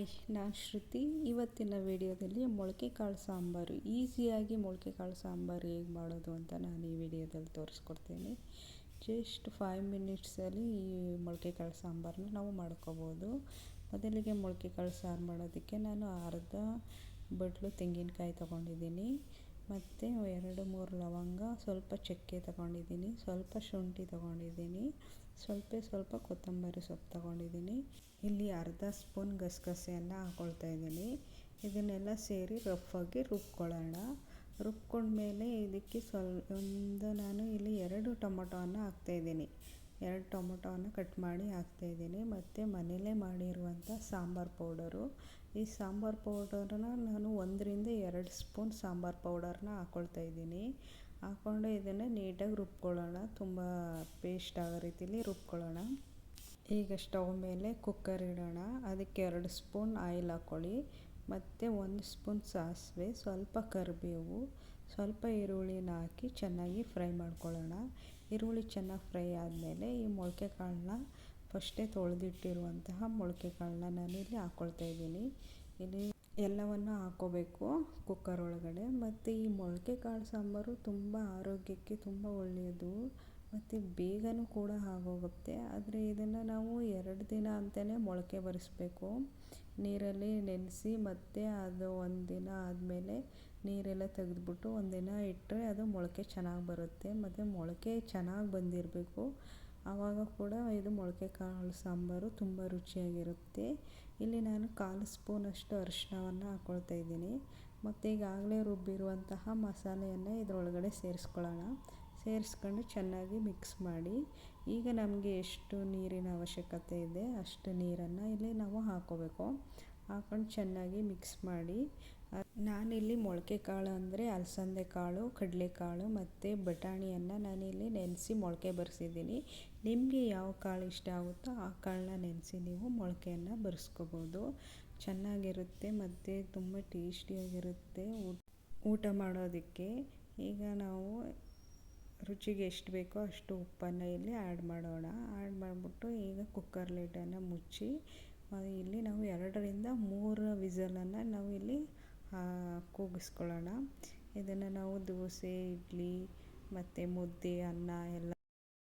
Hi ನಾನು ಶ್ರುತಿ, ಇವತ್ತಿನ ವಿಡಿಯೋದಲ್ಲಿ ಮೊಳಕೆ ಕಾಳು ಸಾಂಬಾರು. ಈಸಿಯಾಗಿ ಮೊಳಕೆ ಕಾಳು ಸಾಂಬಾರು ಹೇಗೆ ಮಾಡೋದು ಅಂತ ನಾನು ಈ ವಿಡಿಯೋದಲ್ಲಿ ತೋರಿಸ್ಕೊಡ್ತೀನಿ. ಜಸ್ಟ್ ಫೈವ್ ಮಿನಿಟ್ಸಲ್ಲಿ ಈ ಮೊಳಕೆ ಕಾಳು ಸಾಂಬಾರನ್ನ ನಾವು ಮಾಡ್ಕೋಬೋದು. ಮೊದಲಿಗೆ ಮೊಳಕೆ ಕಾಳು ಸಾರು ಮಾಡೋದಕ್ಕೆ ನಾನು ಅರ್ಧ ಬಟ್ಲು ತೆಂಗಿನಕಾಯಿ ತೊಗೊಂಡಿದ್ದೀನಿ. ಮತ್ತು ಎರಡು ಮೂರು ಲವಂಗ, ಸ್ವಲ್ಪ ಚಕ್ಕೆ ತಗೊಂಡಿದ್ದೀನಿ, ಸ್ವಲ್ಪ ಶುಂಠಿ ತಗೊಂಡಿದ್ದೀನಿ, ಸ್ವಲ್ಪ ಸ್ವಲ್ಪ ಕೊತ್ತಂಬರಿ ಸೊಪ್ಪು ತಗೊಂಡಿದ್ದೀನಿ. ಇಲ್ಲಿ ಅರ್ಧ ಸ್ಪೂನ್ ಗಸಗಸೆಯನ್ನು ಹಾಕ್ಕೊಳ್ತಾ ಇದ್ದೀನಿ. ಇದನ್ನೆಲ್ಲ ಸೇರಿ ರಫಾಗಿ ರುಬ್ಕೊಳ್ಳೋಣ. ರುಬ್ಕೊಂಡ್ಮೇಲೆ ಇದಕ್ಕೆ ಸ್ವಲ್ಪ ಒಂದು, ನಾನು ಇಲ್ಲಿ ಎರಡು ಟೊಮೊಟೊವನ್ನು ಹಾಕ್ತಾಯಿದ್ದೀನಿ ಎರಡು ಟೊಮೊಟೊವನ್ನು ಕಟ್ ಮಾಡಿ ಹಾಕ್ತಾಯಿದ್ದೀನಿ ಮತ್ತು ಮನೆಯಲ್ಲೇ ಮಾಡಿರುವಂಥ ಸಾಂಬಾರು ಪೌಡರು. ಈ ಸಾಂಬಾರು ಪೌಡರನ್ನ ನಾನು ಒಂದರಿಂದ ಎರಡು ಸ್ಪೂನ್ ಸಾಂಬಾರು ಪೌಡರನ್ನ ಹಾಕ್ಕೊಳ್ತಾ ಇದ್ದೀನಿ. ಹಾಕ್ಕೊಂಡು ಇದನ್ನು ನೀಟಾಗಿ ರುಬ್ಕೊಳ್ಳೋಣ. ತುಂಬ ಪೇಸ್ಟ್ ಆಗೋ ರೀತಿಲಿ ರುಬ್ಕೊಳ್ಳೋಣ. ಈಗ ಸ್ಟವ್ ಮೇಲೆ ಕುಕ್ಕರ್ ಇಡೋಣ. ಅದಕ್ಕೆ ಎರಡು ಸ್ಪೂನ್ ಆಯಿಲ್ ಹಾಕ್ಕೊಳ್ಳಿ. ಮತ್ತು ಒಂದು ಸ್ಪೂನ್ ಸಾಸಿವೆ, ಸ್ವಲ್ಪ ಕರಿಬೇವು, ಸ್ವಲ್ಪ ಈರುಳ್ಳಿನ ಹಾಕಿ ಚೆನ್ನಾಗಿ ಫ್ರೈ ಮಾಡ್ಕೊಳ್ಳೋಣ. ಈರುಳ್ಳಿ ಚೆನ್ನಾಗಿ ಫ್ರೈ ಆದಮೇಲೆ ಈ ಮೊಳಕೆ ಕಾಳನ್ನ ಫಸ್ಟೇ ತೊಳೆದಿಟ್ಟಿರುವಂತಹ ಮೊಳಕೆ ಕಾಳನ್ನ ನಾನಿಲ್ಲಿ ಹಾಕ್ಕೊಳ್ತಾ ಇದ್ದೀನಿ. ಇಲ್ಲಿ ಎಲ್ಲವನ್ನು ಹಾಕ್ಕೋಬೇಕು ಕುಕ್ಕರ್ ಒಳಗಡೆ. ಮತ್ತು ಈ ಮೊಳಕೆ ಕಾಳು ಸಾಂಬಾರು ತುಂಬ ಆರೋಗ್ಯಕ್ಕೆ ತುಂಬ ಒಳ್ಳೆಯದು. ಮತ್ತು ಬೇಗನೂ ಕೂಡ ಆಗೋಗುತ್ತೆ. ಆದರೆ ಇದನ್ನು ನಾವು ಎರಡು ದಿನ ಅಂತಲೇ ಮೊಳಕೆ ಬರಿಸ್ಬೇಕು. ನೀರಲ್ಲಿ ನೆನೆಸಿ ಮತ್ತು ಅದು ಒಂದು ದಿನ ಆದಮೇಲೆ ನೀರೆಲ್ಲ ತೆಗೆದ್ಬಿಟ್ಟು ಒಂದಿನ ಇಟ್ಟರೆ ಅದು ಮೊಳಕೆ ಚೆನ್ನಾಗಿ ಬರುತ್ತೆ. ಮತ್ತು ಮೊಳಕೆ ಚೆನ್ನಾಗಿ ಬಂದಿರಬೇಕು. ಆವಾಗ ಕೂಡ ಇದು ಮೊಳಕೆ ಕಾಳು ಸಾಂಬಾರು ತುಂಬ ರುಚಿಯಾಗಿರುತ್ತೆ. ಇಲ್ಲಿ ನಾನು ಕಾಲು ಸ್ಪೂನಷ್ಟು ಅರಿಶಿನವನ್ನು ಹಾಕ್ಕೊಳ್ತಾ ಇದ್ದೀನಿ. ಮತ್ತು ಈಗಾಗಲೇ ರುಬ್ಬಿರುವಂತಹ ಮಸಾಲೆಯನ್ನು ಇದರೊಳಗಡೆ ಸೇರಿಸ್ಕೊಳ್ಳೋಣ. ಸೇರಿಸ್ಕೊಂಡು ಚೆನ್ನಾಗಿ ಮಿಕ್ಸ್ ಮಾಡಿ. ಈಗ ನಮಗೆ ಎಷ್ಟು ನೀರಿನ ಅವಶ್ಯಕತೆ ಇದೆ ಅಷ್ಟು ನೀರನ್ನು ಇಲ್ಲಿ ನಾವು ಹಾಕ್ಕೋಬೇಕು ಹಾಕೊಂಡು ಚೆನ್ನಾಗಿ ಮಿಕ್ಸ್ ಮಾಡಿ. ನಾನಿಲ್ಲಿ ಮೊಳಕೆ ಕಾಳು ಅಂದರೆ ಅಲಸಂದೆ ಕಾಳು ಕಡಲೆಕಾಳು ಮತ್ತು ಬಟಾಣಿಯನ್ನು ನಾನಿಲ್ಲಿ ನೆನೆಸಿ ಮೊಳಕೆ ಬರೆಸಿದ್ದೀನಿ. ನಿಮಗೆ ಯಾವ ಕಾಳು ಇಷ್ಟ ಆಗುತ್ತೋ ಆ ಕಾಳನ್ನ ನೆನೆಸಿ ನೀವು ಮೊಳಕೆಯನ್ನು ಬರೆಸ್ಕೋಬೋದು. ಚೆನ್ನಾಗಿರುತ್ತೆ ಮತ್ತು ತುಂಬ ಟೇಸ್ಟಿಯಾಗಿರುತ್ತೆ ಊಟ ಮಾಡೋದಕ್ಕೆ. ಈಗ ನಾವು ರುಚಿಗೆ ಎಷ್ಟು ಬೇಕೋ ಅಷ್ಟು ಉಪ್ಪನ್ನು ಇಲ್ಲಿ ಆ್ಯಡ್ ಮಾಡೋಣ. ಆ್ಯಡ್ ಮಾಡಿಬಿಟ್ಟು ಈಗ ಕುಕ್ಕರ್ ಲೈಟನ್ನು ಮುಚ್ಚಿ ಇಲ್ಲಿ ನಾವು ಎರಡರಿಂದ ಮೂರು ಇಲ್ಲಿ ಕೂಗಿಸ್ಕೊಳ್ಳೋಣ. ಇದನ್ನು ನಾವು ದೋಸೆ ಇಡ್ಲಿ ಮತ್ತು ಮುದ್ದೆ ಅನ್ನ ಎಲ್ಲ